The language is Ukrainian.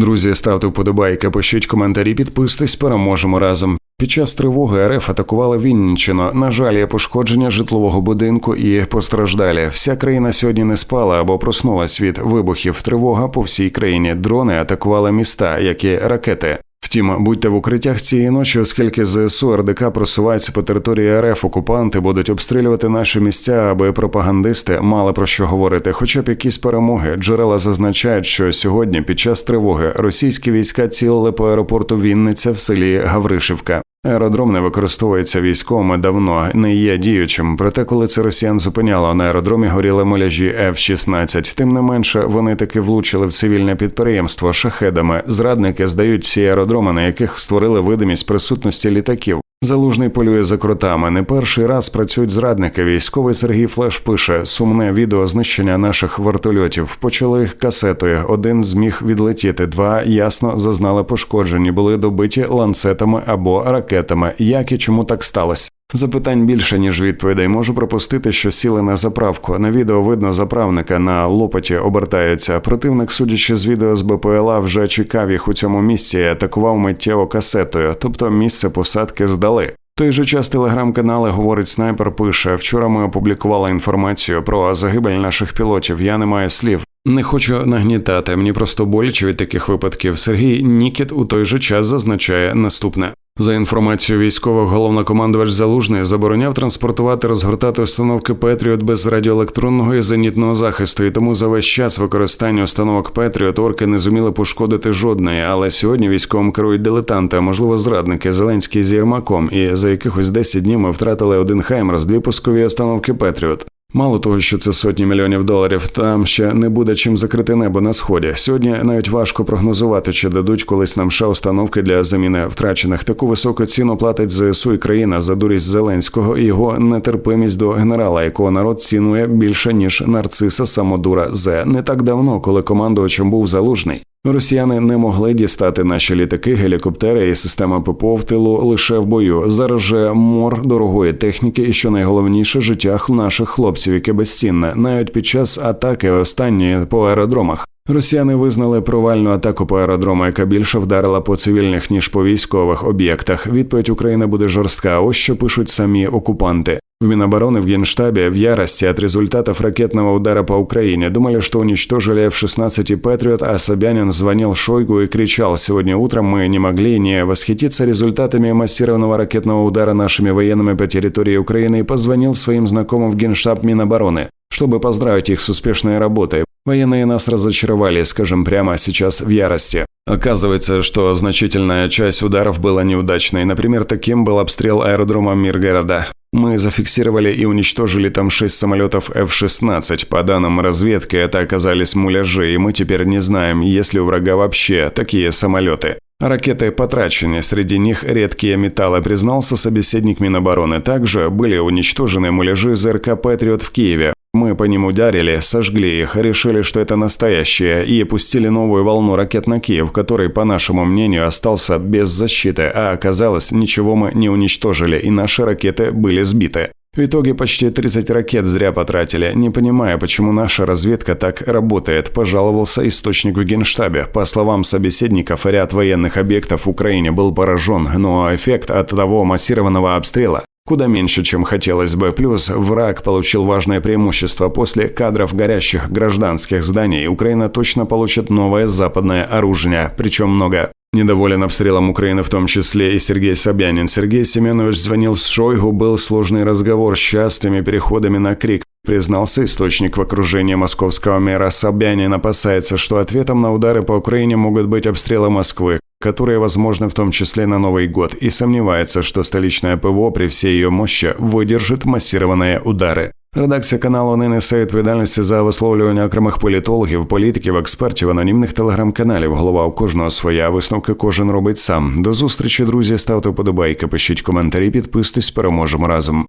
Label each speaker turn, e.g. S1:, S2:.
S1: Друзі, ставте вподобайки, пишіть коментарі, підписуйтесь, переможемо разом. Під час тривоги РФ атакувала Вінниччину. На жаль, є пошкодження житлового будинку і постраждалі. Вся країна сьогодні не спала або проснулась від вибухів. Тривога по всій країні. Дрони атакували міста, як і ракети. Втім, будьте в укриттях цієї ночі, оскільки ЗСУ РДК просуваються по території РФ, окупанти будуть обстрілювати наші місця, аби пропагандисти мали про що говорити. Хоча б якісь перемоги. Джерела зазначають, що сьогодні, під час тривоги, російські війська цілили по аеропорту Вінниця в селі Гавришівка. Аеродром не використовується військовими давно, не є діючим. Проте, коли це росіян зупиняло на аеродромі, горіли моляжі F-16. Тим не менше, вони таки влучили в цивільне підприємство шахедами. Зрадники здають всі аеродроми, на яких створили видимість присутності літаків. Залужний полює за кротами. Не перший раз працюють зрадники. Військовий Сергій Флеш пише: сумне відео знищення наших вертольотів. Почали касетою. Один зміг відлетіти. Два ясно зазнали пошкоджені, були добиті ланцетами або ракетами. Як і чому так сталося? Запитань більше ніж відповідей. Можу пропустити, що сіли на заправку. На відео видно заправника на лопаті обертається. Противник, судячи з відео з БПЛА, вже чекав їх у цьому місці і атакував миттєво касетою, тобто місце посадки здали. Той же час телеграм-канали говорить снайпер. Пише: вчора ми опублікували інформацію про загибель наших пілотів. Я не маю слів. Не хочу нагнітати. Мені просто боляче від таких випадків. Сергій Нікіт у той же час зазначає наступне. За інформацією військових, головнокомандувач Залужний забороняв транспортувати розгортати установки Петріот без радіоелектронного і зенітного захисту, і тому за весь час використання установок Петріот орки не зуміли пошкодити жодної. Але сьогодні військовим керують дилетанти, а можливо зрадники Зеленський з Єрмаком. І за якихось 10 днів ми втратили один Хаймерс, дві пускові установки Петріот. Мало того, що це сотні мільйонів доларів, там ще не буде чим закрити небо на сході. Сьогодні навіть важко прогнозувати, чи дадуть колись нам ще установки для заміни втрачених. Таку високу ціну платить ЗСУ і країна за дурість Зеленського і його нетерпимість до генерала, якого народ цінує більше ніж нарциса самодура З не так давно, коли командувачем був залужний. Росіяни не могли дістати наші літаки, гелікоптери і система ППО в тилу лише в бою. Зараз же мор дорогої техніки, і що найголовніше життя наших хлопців, яке безцінне, навіть під час атаки останньої по аеродромах. Росіяни визнали провальну атаку по аеродрому, яка більше вдарила по цивільних ніж по військових об'єктах. Відповідь України буде жорстка. Ось що пишуть самі окупанти. В Минобороны в Генштабе в ярости от результатов ракетного удара по Украине думали, что уничтожили F-16 и Патриот, а Собянин звонил Шойгу и кричал «Сегодня утром мы не могли не восхититься результатами массированного ракетного удара нашими военными по территории Украины и позвонил своим знакомым в Генштаб Минобороны, чтобы поздравить их с успешной работой. Военные нас разочаровали, скажем прямо, сейчас в ярости. Оказывается, что значительная часть ударов была неудачной. Например, таким был обстрел аэродрома Миргорода. Мы зафиксировали и уничтожили там шесть самолетов F-16. По данным разведки, это оказались муляжи, и мы теперь не знаем, есть ли у врага вообще такие самолеты. Ракеты потрачены, среди них редкие металлы, признался собеседник Минобороны. Также были уничтожены муляжи ЗРК «Патриот» в Киеве. Мы по ним ударили, сожгли их, решили, что это настоящее, и пустили новую волну ракет на Киев, который, по нашему мнению, остался без защиты, а оказалось, ничего мы не уничтожили, и наши ракеты были сбиты. В итоге почти 30 ракет зря потратили, не понимая, почему наша разведка так работает, пожаловался источник в Генштабе. По словам собеседников, ряд военных объектов в Украине был поражен, но эффект от того массированного обстрела куда меньше, чем хотелось бы. Плюс враг получил важное преимущество. После кадров горящих гражданских зданий Украина точно получит новое западное оружие, причем много. Недоволен обстрелом Украины в том числе и Сергей Собянин. Сергей Семенович звонил с Шойгу, был сложный разговор с частыми переходами на крик. Признался источник в окружении московского мэра. Собянин опасается, что ответом на удары по Украине могут быть обстрелы Москвы, которые возможны в том числе на Новый год, и сомневается, что столичное ПВО при всей ее мощи выдержит массированные удары. Редакція каналу не несе відповідальності за висловлювання окремих політологів, політиків, експертів, анонімних телеграм-каналів. Голова у кожного своя висновки кожен робить сам. До зустрічі, друзі. Ставте вподобайки, пишіть коментарі, підписуйтесь, переможемо разом.